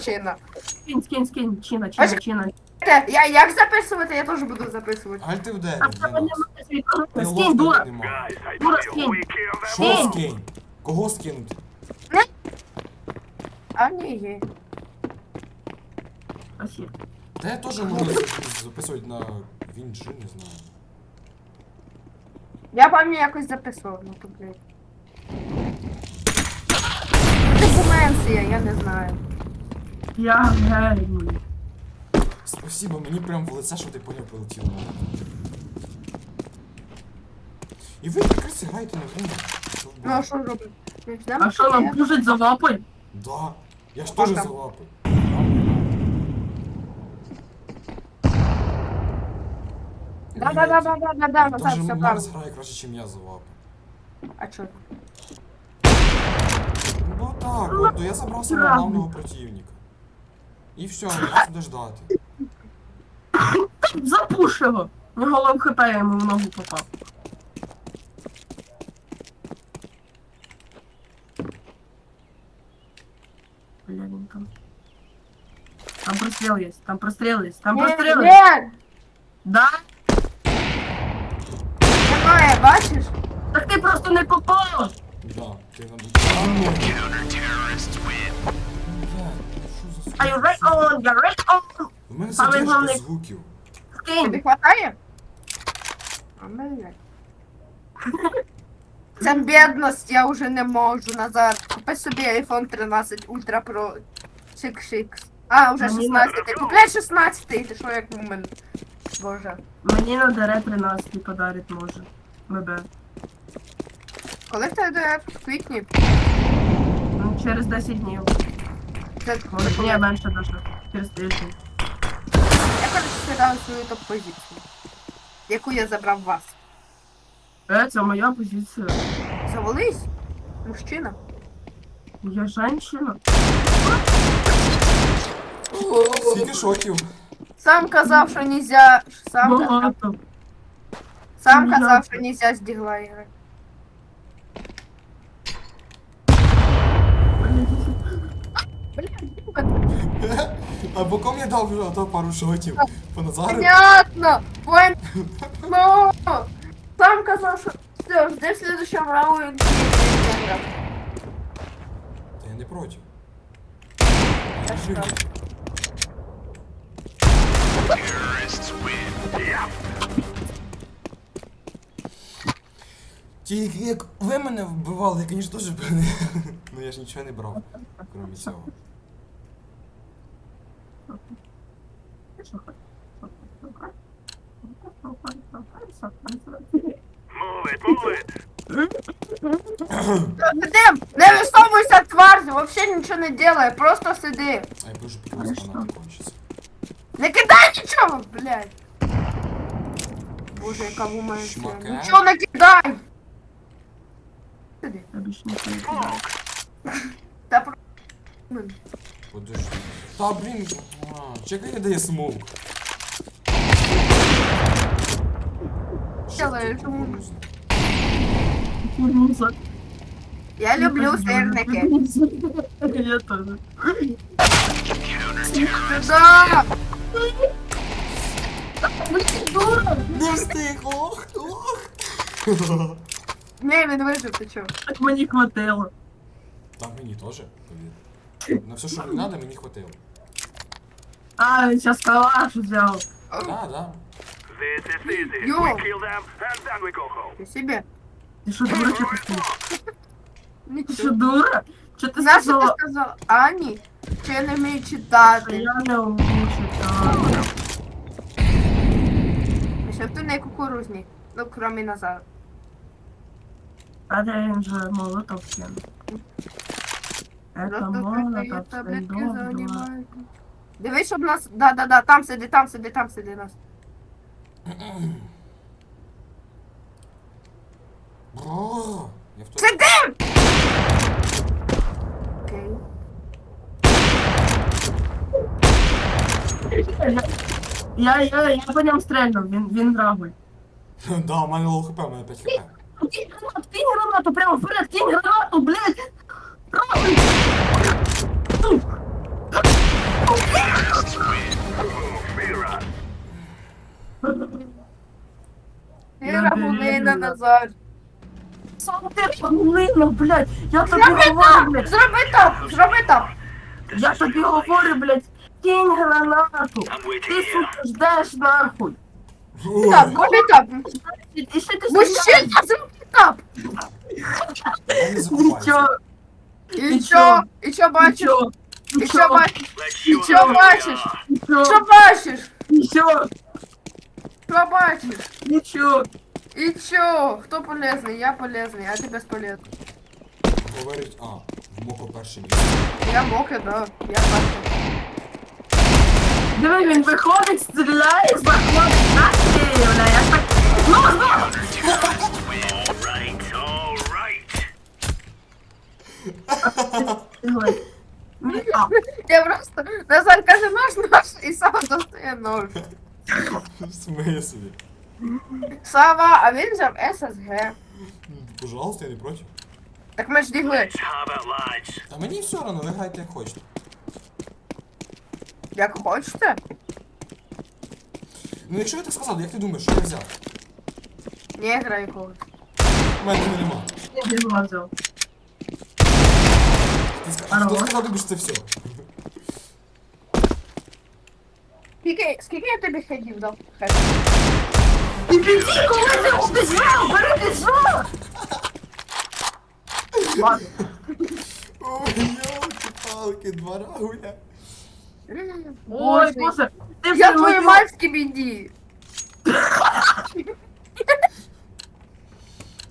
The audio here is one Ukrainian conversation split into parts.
Чина. Скинь, скинь, скинь, чина, чина, Аж- чина. Я як записувати? Я теж буду записувати. Аль ти в дереві, А в тебе нас. немає світла. Ти Скинь, дура. нема. Дура, скинь. Що Скинь. скинь? Кого скинути? А ні, є. Спасибо. Та я теж можу записувати на Вінджи, не знаю. Я пам'ятаю якось записував, ну то блядь. Докуменція, я не знаю. Я геній. Спасибо, мені прям в лице, що ти поняв полетіло. І ви якраз граєте на грі. Ну а що? Ми ждемо, А що нам я- за лапой? Да. Я ж теж залапив. Да, да, да, да, да, да, да, Даже все Марс правильно. грає краще, ніж я залапив. А чо? Ну так, от, то я забрав самого главного противника. І все, не буде ждати. Запуш його. На голову хп я йому в ногу попав. Бля, він там. Там прострел есть, там прострел есть, там прострел есть. Ні, Да? немає, бачиш? Так ти просто не попав! Да, ти. Блядь, Are you right on? You're right on! У мене задержка головне- звуків. Тобі Скинь! хватає? А мене. Це бідність, я вже не можу, Назар. Купи собі iPhone 13 Ultra Pro 6X. А, вже Мені 16. Купляй 16, ти що як момент. Боже. Мені на дере 13 подарить може. МБ. Коли в тебе в квітні? Ну, через 10 днів. Це Може, коли? ні, менше даже. Через тиждень. Я коротше скидаю свою топ-позицію. Яку я забрав вас. Е, це моя позиція. Завались? Мужчина. Я женщина. Скільки шотів? Сам казав, що нельзя. Сам казав, Багато. сам казав, що нельзя з дігла ігри. А боком я дав ото пару шотів. По Назару. Понятно! Пон... Ну! Сам казав, що все, жди в следующем раунді. Та я не проти. Я люблю. Тільки як ви мене вбивали, я, звісно, теж б. Ну я ж нічого не брав, крім цього. Сидим! Не висовуйся, тварь! Вообще нічого не делай, просто сиди. А я боже, поки у вас гранати кончаться. Не кидай нічого, блядь! Боже, яка вуманція. Шмака. Нічого не кидай! Сиди. Я більше нічого не кидаю. Та про... Подожди. Та блін, а, чекай, я дає смоук. Що Делаю, ти чому? кукуруза? Кукуруза. Я люблю сирники. Я теж. Да! Дура! Не встиг, ох, ох. Не, він вижив, ти чого? Так мені хватило. Та мені теж, повір. На все, що мені треба, мені хватило. А, він зараз калаш взяв. Да, да. This is easy. Yo. We kill them and then we go home. Ти собі? Ти що, дура, стоїш? Ти що, Нічого. дура? Знаєш, що ти сказала? сказала? Ані, чи я не вмію що? Я не вмію читати. Щоб ти не кукурузник. Ну, кроме Назара. А де він же молотов кинув? Это займають. Дивись, щоб нас. Да, да, да, там сиди, там сиди, там сиди нас. Бро, я в той... Окей. Я, я, я по ньому стрельнув, він, він драгуль. Да, у мене лоу хп, у мене 5 хп. Кинь гранату, кинь гранату, прямо вперед, кинь гранату, блядь! Іра Гулина, блядь, я тобі Зроби говорю, так! блядь, Зроби так! Зроби так! я тобі говорю, блядь, кинь гранату. Ти, сука, ждеш нахуй. Ой, Так, зроби так! І ще ти Мужчина, зроби так! Нічого. І що? І що бачиш? нічого, І що бачиш? Let's І show що them who we бачиш? are. нічого, Що бачиш? нічого, Що бачиш? нічого. І що? Хто полезний? Я полезний, а ти безполезний. Говорить, а, в моко перше місце. Я моке, да. Я перший. Диви, він виходить, стріляє, заходить, настрілює, бля, я ж так... Ну, ну! Я просто... Назар каже нож, нож, і Сава достає нож. В смислі? Сава, а він взяв ССГ. Пожалуйста, я не проти. Так ми ж дігли. Та мені все одно, ви грайте як хочете. Як хочете? Ну якщо я так сказав, як ти думаєш, що я взяв? Не грай когось. У мене нема. він дігла взяв. Ти ска- Алло. Хто сказав тобі, що це все? Скільки, скільки я тобі ходів дав? Хай. І піди, коли ти убіжав, бери біжав! Ладно. Ой, йолки-палки, два рагуля. Ой, боже, ти Я вже твою мою... мать скибіді.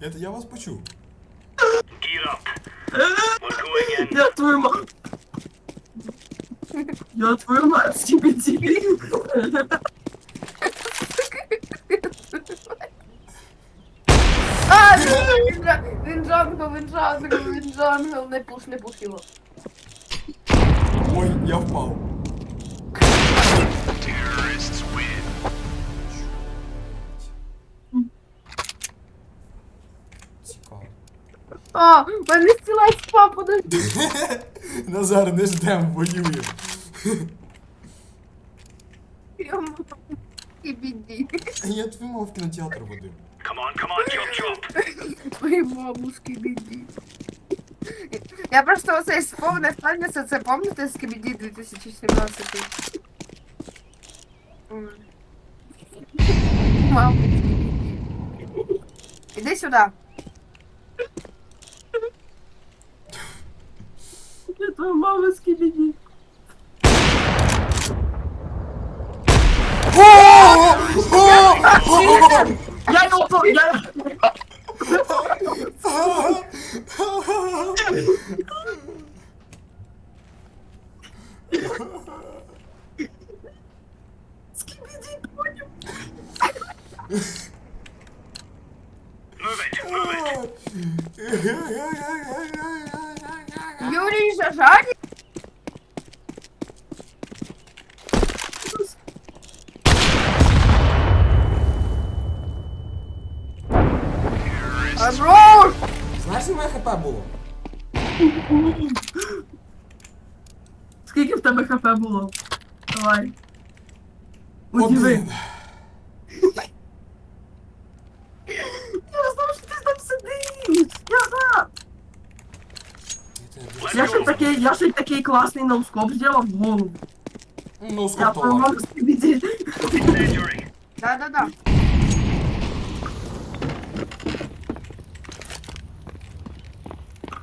Я, я вас почув. Gear up. Я твою мать. Я твою мать стібіді. А, він, джа- він джангл, він джангл, він джангл. Не пуш, не пуш його. Ой, я впав. А, в мене стіла спав, подожди. Назар, не ждем, воюємо. Скибіді. Я твою мав в кінотеатр водив. Come on, come on, chop chop. Твою маму скибіді. Я просто оцей сповнив пам'ятаю, це пам'ятаєте скибіді 2017? М. Маму. Іди сюди. Я твою маму скібіді. Я його... по- Я... Скібіді, поняв. Move it, move it. Юрій Жажані? Хорош! Знаєш, скільки в мене хп було? Скільки в тебе хп було? Давай. Удиви. Один. Я знав, що ти там сидиш. Я знав. Я тебе Я ще такий, я ще й такий класний ноускоп зробив в голову. Ну, Я скоптував. промовив скібіді. Incendiary. Да-да-да.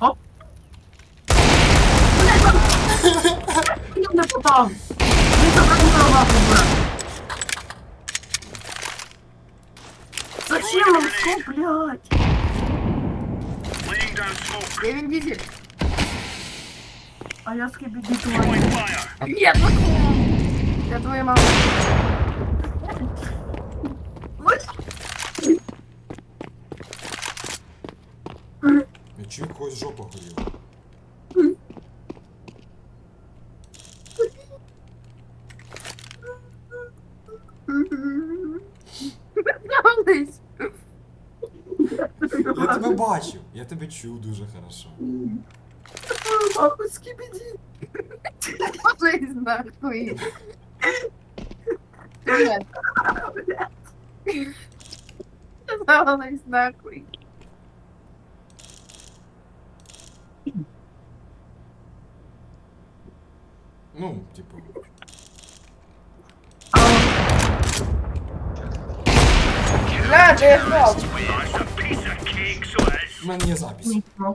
Оп. Я не попав. Він тебе не прорвав, брат. Зачем ноускоп, блядь? Laying down smoke. Де він дізель? А я скібіді твою. Нет, Я твою маму. Я чую когось жопа. Нравись. Я тебе бачив, я тебе чув дуже хорошо. o Skibidi. Vocês não com isso. Vocês não com isso. Não, tipo. não irmão. não minhas não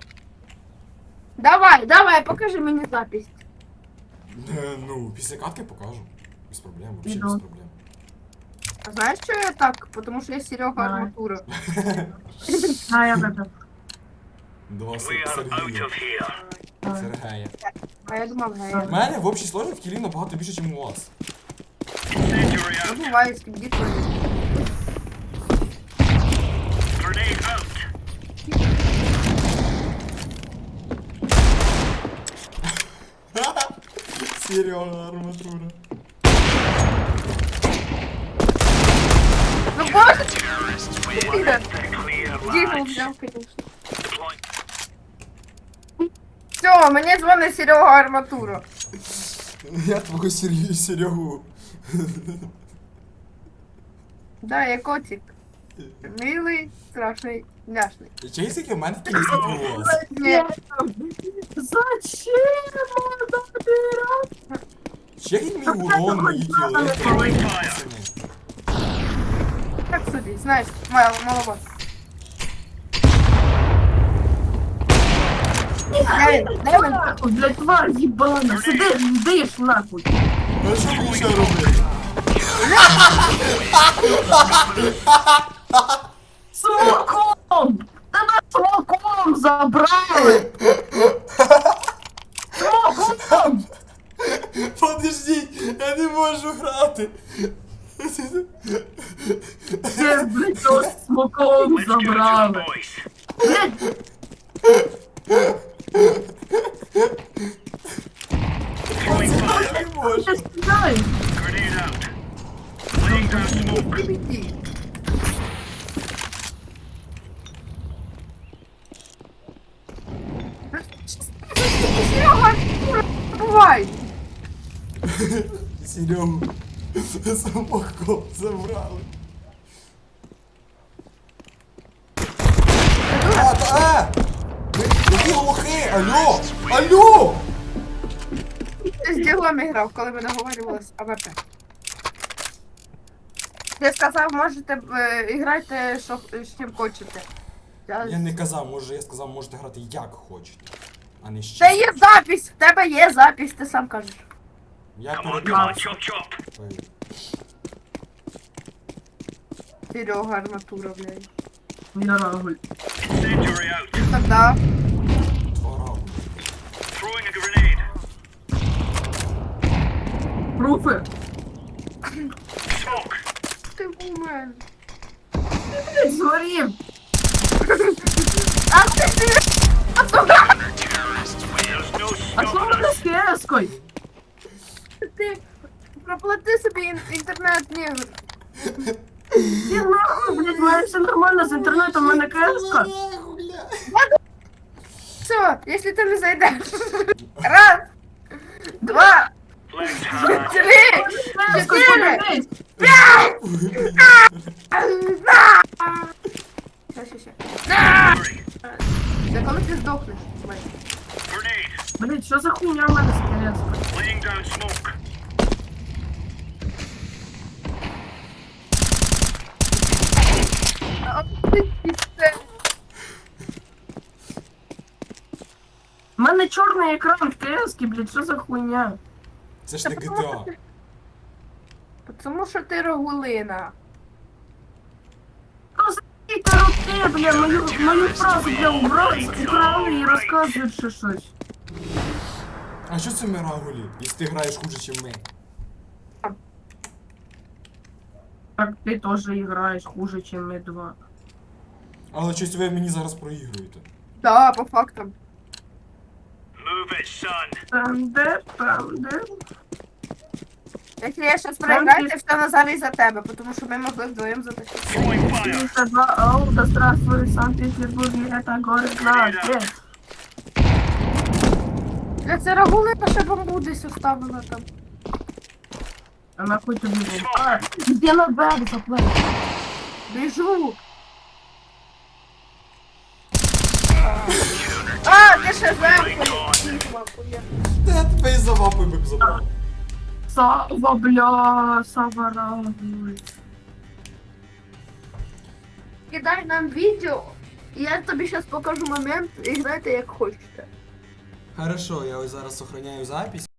Давай, давай, покажи мені запись. Е, Ну, після катки покажу. Без проблем, взагалі Іду. без проблем. А знаєш, що я так? Потому що я Серега Давай. арматура. А, я вибив. До вас We are out Сергія. of here. Сергея. А я думав, У гея. мене в общій сложі в кілі набагато більше, ніж у вас. Incendiary Ну, out. буває, скільки то. Grenade out. Серега арматура. Ну, боже, Clear Дігл взяв, конечно. Все, мені дзвонить Серега арматура. Я твого Сергію Серегу. Да, я котик. Милий, страшний, няшний. Чей скільки в мене скільки у вас? Зачем надо убирать? Чекай мій урон, мої кіли. Так собі, знаєш, мало, маловато. Дай, дай мені. Нахуй, блядь, тварь ебана. Сиди, йдиш нахуй. Ну що ще робити? Смоком! Тебе смоком забрали! Смоком! Подождіть, я не можу грати. Ти, блядь, його смоком забрали. Блядь. Я не можу. Grenade out. Laying down smoke. Іди. Серега, арматура, бувай. Серегу самого забрали. А! Які? Алло! Алло! Ти з діглом грав, коли ми договорювалися АВП. Ти сказав, можете е, що з чим хочете. Я... Я не казав, може я сказав, можете грати як хочете, а не з Та чим. є запись, в тебе є запись, ти сам кажеш. Я Come on, come on, передивився. chop chop. Ой, Серега арматура, блядь. Incendiary out. Тогда. Твора. Throwing a grenade. Пруфи. Smoke. Ти у мене. Блядь, згорів. А ти ти. А що us. з кескою? Ти. Проплати собі ін- інтернет, ні. Ти нахуй, блядь, в мене все нормально з інтернетом, в мене кеска. Все, якщо ти не зайдеш. Раз, два, Flags high. три, Кескою чотири, подивись. п'ять. На! Ще, ще, ще. На! Three. Це коли ти здохнеш. Блядь. Grenade. Блядь, що за хуйня в мене з кескою? Laying down smoke. А, ти пізде. У мене чорний екран в кески, блядь, що за хуйня? Це ж не GTA. ти- Тому що ти рогулина. Розумієте, роти, бля, мою, мою фразу, бля, убрали, украли і розказують ще щось. А що це ми рагулі, якщо ти граєш хуже, ніж ми? Так ти теж граєш хуже, ніж ми два. Але щось ви мені зараз проігруєте. Да, по фактам. Move it, son. Там де, там де. Якщо я щас проіграю, це все Назар із-за тебе, тому що ми могли вдвоєм затащити. Throwing fire. Это два, ау, да здравствует Санкт-Петербург, это город Надежд. Для це рагулина ще бомбу десь оставила там. А нахуй тобі був? А, где на бэк заплей? Біжу. А, ти ще землю. Та тебе і завалив. лапою би б забрав. Сава, бля, Сава. Кидай нам відео, і я тобі зараз покажу момент, і грайте як хочете. Хорошо, я ось зараз сохраняю запись.